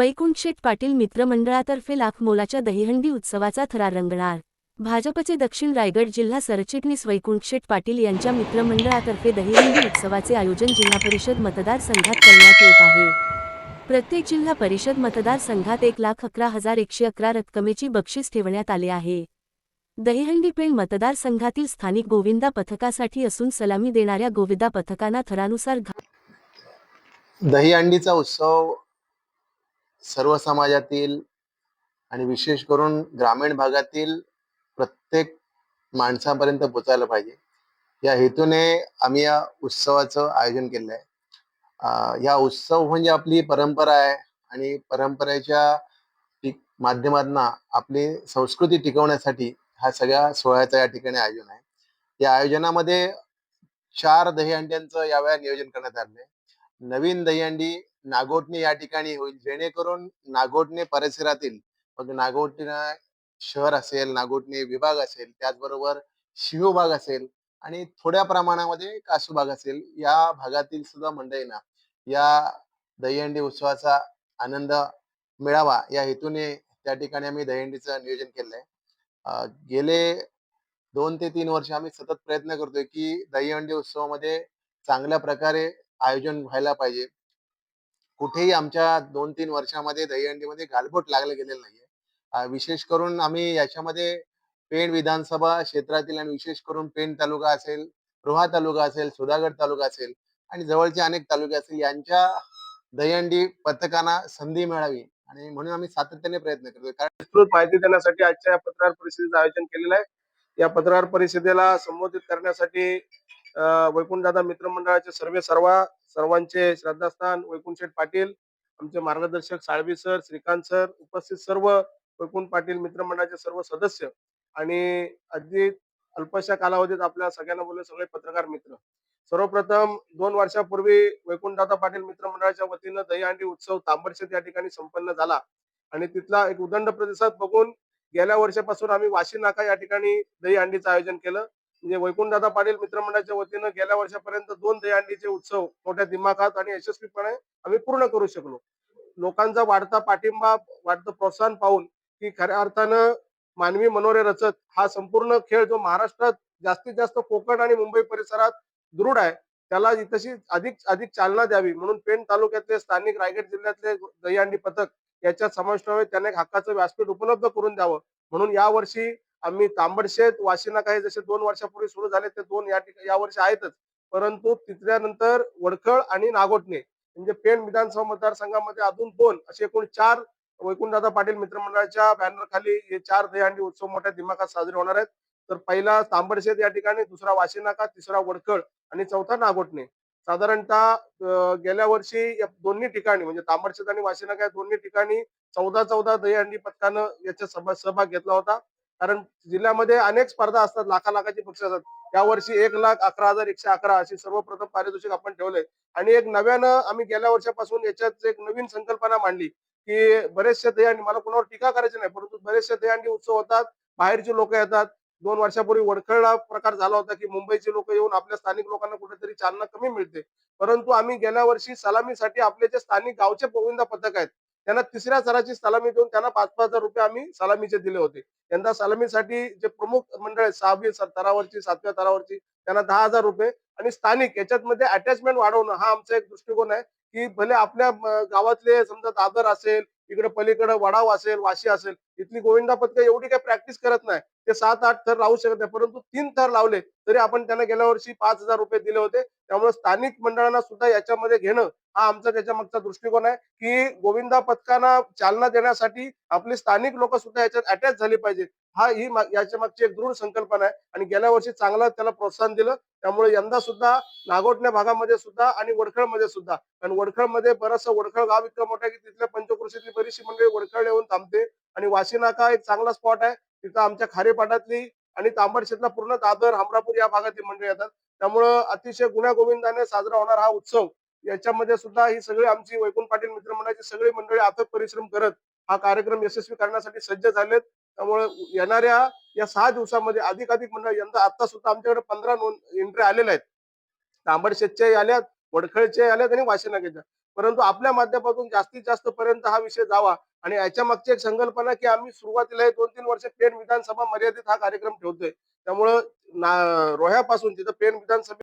वैकुंठशेठ पाटील मित्रमंडळातर्फे लाख मोलाच्या दहीहंडी उत्सवाचा थरार रंगणार. भाजपचे दक्षिण रायगड जिल्हा सरचिटणीस वैकुंठशेठ पाटील यांच्या मित्रमंडळातर्फे दहीहंडी उत्सवाचे आयोजन जिल्हा परिषद मतदारसंघात करण्यात येत आहे. प्रत्येक जिल्हा परिषद मतदारसंघात एक लाख अकरा हजार एकशे अकरा रक्कमेची बक्षीस ठेवण्यात आले आहे. दहीहंडी पेण मतदारसंघातील स्थानिक गोविंदा पथकासाठी असून सलामी देणाऱ्या गोविंदा पथकांना थरानुसार घा दहीहंडीचा उत्सव सर्व समाजातील आणि विशेष करून ग्रामीण भागातील प्रत्येक माणसापर्यंत पोचायला पाहिजे. या हेतूने आम्ही या उत्सवाचं आयोजन केलं आहे या उत्सव म्हणजे आपली परंपरा आहे आणि परंपरेच्या माध्यमातून आपली संस्कृती टिकवण्यासाठी हा सगळ्या सोहळ्याचं या ठिकाणी आयोजन आहे. या आयोजनामध्ये चार दहीहंड्यांचं यावेळेला नियोजन करण्यात आलं आहे नवीन दहीहंडी नागोठणे या ठिकाणी होईल. जेणेकरून नागोठणे परिसरातील मग नागोठणे शहर असेल नागोठणे विभाग असेल त्याचबरोबर शिवभाग असेल आणि थोड्या प्रमाणामध्ये कासू भाग असेल या भागातील सुद्धा मंडळींना या दहीहंडी उत्सवाचा आनंद मिळावा. या हेतूने त्या ठिकाणी आम्ही दहीहंडीचं नियोजन केलंय. गेले दोन ते तीन वर्ष आम्ही सतत प्रयत्न करतोय की दहीहंडी उत्सवामध्ये चांगल्या प्रकारे आयोजन व्हायला पाहिजे. कुठेही आमच्या दोन तीन वर्षामध्ये दहीहंडीमध्ये गालबोट लागलं गेलेलं नाहीये. विशेष करून आम्ही याच्यामध्ये पेण विधानसभा क्षेत्रातील आणि विशेष करून पेण तालुका असेल रोहा तालुका असेल सुधागड तालुका असेल आणि जवळचे अनेक तालुके असतील यांच्या दहीहंडी पथकांना संधी मिळावी आणि म्हणून आम्ही सातत्याने प्रयत्न करतोय. कारण विस्तृत माहिती देण्यासाठी आजच्या या पत्रकार परिषदेचं आयोजन केलेलं आहे. या पत्रकार परिषदेला संबोधित करण्यासाठी वैकुंठदादा मित्रमंडळाचे सर्वे सर्वा सर्वांचे श्रद्धास्थान वैकुंठशेठ पाटील आमचे मार्गदर्शक साळवी सर श्रीकांत सर उपस्थित सर्व वैकुंठ पाटील मित्रमंडळाचे सर्व सदस्य आणि अगदी अल्पशा कालावधीत आपल्या सगळ्यांना बोलले सगळे पत्रकार मित्र. सर्वप्रथम दोन वर्षापूर्वी वैकुंठदादा पाटील मित्रमंडळाच्या वतीनं दहीहंडी उत्सव तांबडशेत या ठिकाणी संपन्न झाला आणि तिथला एक उदंड प्रतिसाद बघून गेल्या वर्षापासून आम्ही वाशी नाका या ठिकाणी दहीहंडीचं आयोजन केलं. म्हणजे वैकुंठदादा पाटील मित्रमंडळाच्या वतीनं गेल्या वर्षापर्यंत दोन दहीहंडीचे उत्सव मोठ्या दिमाखात आणि यशस्वीपणे आम्ही पूर्ण करू शकलो. लोकांचा वाढता पाठिंबा वाढतं प्रोत्साहन पाहून की खऱ्या अर्थानं मानवी मनोरे रचत हा संपूर्ण खेळ जो महाराष्ट्रात जास्तीत जास्त कोकण आणि मुंबई परिसरात दृढ आहे त्याला तशी अधिक अधिक चालना द्यावी म्हणून पेण तालुक्यातले स्थानिक रायगड जिल्ह्यातले दहीहंडी पथक याच्यात समाविष्ट व्हावे त्यांना हक्काचं व्यासपीठ उपलब्ध करून द्यावं म्हणून यावर्षी आम्ही तांबडशेत वाशिना काही जसे दोन वर्षापूर्वी सुरू झाले ते दोन या ठिकाणी यावर्षी आहेतच. परंतु तिसऱ्यानंतर वडखळ आणि नागोटणे म्हणजे पेण विधानसभा मतदारसंघामध्ये अजून दोन असे एकूण चार वैकुंठदादा पाटील मित्रमंडळाच्या बॅनर खाली हे चार दहीहंडी उत्सव मोठ्या दिमाखात साजरे होणार आहेत. तर पहिला तांबडशेत या ठिकाणी दुसरा वाशिनाका तिसरा वडखळ आणि चौथा नागोटणे. साधारणतः गेल्या वर्षी या दोन्ही ठिकाणी म्हणजे तांबडशेत आणि वाशिनाका या दोन्ही ठिकाणी चौदा चौदा दहीहंडी पथकानं याच्या सभा सहभाग घेतला होता. कारण जिल्ह्यामध्ये अनेक स्पर्धा असतात लाखा लाखाची पक्ष असतात. यावर्षी एक लाख अकरा हजार एकशे अकरा अशी सर्वप्रथम पारितोषिक आपण ठेवलंय. आणि एक नव्यानं आम्ही गेल्या वर्षापासून याच्यात एक नवीन संकल्पना मांडली की बरेचसे दहीहंडी मला कोणावर टीका करायची नाही परंतु बरेचसे दहीहंडी उत्सव होतात बाहेरची लोक येतात. दोन वर्षापूर्वी वडखळला प्रकार झाला होता की मुंबईचे लोक येऊन आपल्या स्थानिक लोकांना कुठेतरी चालना कमी मिळते. परंतु आम्ही गेल्या वर्षी सलामीसाठी आपले जे स्थानिक गावचे गोविंदा पथक आहेत त्यांना तिसऱ्या सराची सलामी देऊन त्यांना पाच पाच हजार रुपये आम्ही सलामीचे दिले होते. यंदा सलामीसाठी जे प्रमुख मंडळ आहे सहावी तरावरची सातव्या तरावरची त्यांना दहा हजार रुपये आणि स्थानिक याच्यात अटॅचमेंट वाढवणं हा आमचा एक दृष्टिकोन आहे की भले आपल्या गावातले समजा दादर असेल इकडे पलीकडे वडाव असेल वाशी असेल इथली गोविंदा पथकं एवढी काही प्रॅक्टिस करत नाही. ते सात आठ थर लावू शकत नाही परंतु तीन थर लावले तरी आपण त्यांना गेल्या वर्षी पाच हजार रुपये दिले होते. त्यामुळे स्थानिक मंडळांना सुद्धा याच्यामध्ये घेणं हा आमचा त्याच्या मागचा दृष्टिकोन आहे की गोविंदा पथकांना चालना देण्यासाठी आपली स्थानिक लोक सुद्धा याच्यात अटॅच झाली पाहिजे हा ही याच्या मागची एक दृढ संकल्पना आहे. आणि गेल्या वर्षी चांगला त्याला प्रोत्साहन दिलं. त्यामुळे यंदा सुद्धा नागोटण्या भागामध्ये सुद्धा आणि वडखळमध्ये सुद्धा. कारण वडखळमध्ये बरंचसं वडखळ गाव इतकं मोठं आहे की तिथल्या पंचकृषीतली बरीचशी मंडळी वडखळ येऊन थांबते. आणि वाशी नाका एक चांगला स्पॉट आहे. तिथं आमच्या खारेपाटातली आणि तांबडशेतला पूर्ण दादर हमरापूर या भागातली मंडळी येतात. त्यामुळं अतिशय गुण्या गोविंदाने साजरा होणार हा उत्सव. याच्यामध्ये सुद्धा ही सगळी आमची वैकुंठ पाटील मित्रमंडळाची सगळी मंडळी अथक परिश्रम करत हा कार्यक्रम यशस्वी करण्यासाठी सज्ज झालेत. त्यामुळे येणाऱ्या या सहा दिवसामध्ये अधिक अधिक यंदा आता सुद्धा आमच्याकडे पंधरा नोंद एंट्री आलेल्या आहेत. तांबडशेतच्या आल्यात वडखळच्या आल्यात आणि वाशिनागेच्या परंतु आपल्या माध्यमातून जास्तीत जास्त पर्यंत हा विषय जावा आणि याच्या मागची एक संकल्पना की आम्ही सुरुवातीला हे दोन तीन वर्ष पेण विधानसभा मर्यादित हा कार्यक्रम ठेवतोय. त्यामुळं रोह्यापासून तिथं पेण विधानसभा